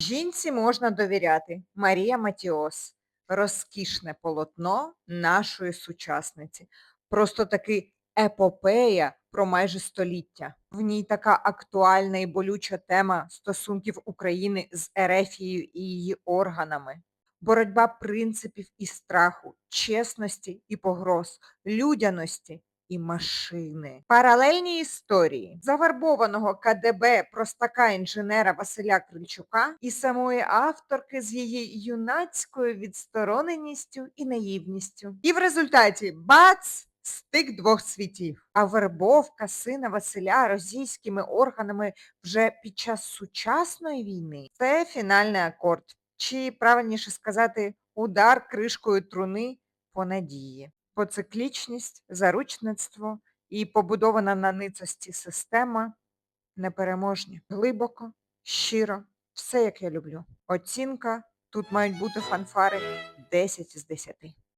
Жінці можна довіряти. Марія Матіос. Розкішне полотно нашої сучасниці. Просто таки епопея про майже століття. В ній така актуальна і болюча тема стосунків України з Ерефією і її органами. Боротьба принципів і страху, чесності і погроз, людяності і машини. Паралельні історії завербованого КДБ простака інженера Василя Крильчука і самої авторки з її юнацькою відстороненістю і наївністю. І в результаті бац! Стик двох світів. А вербовка сина Василя російськими органами вже під час сучасної війни це фінальний акорд. Чи правильніше сказати, удар кришкою труни по надії. Поциклічність, заручництво і побудована на ницості система непереможні. Глибоко, щиро, все як я люблю. Оцінка, тут мають бути фанфари 10 з 10.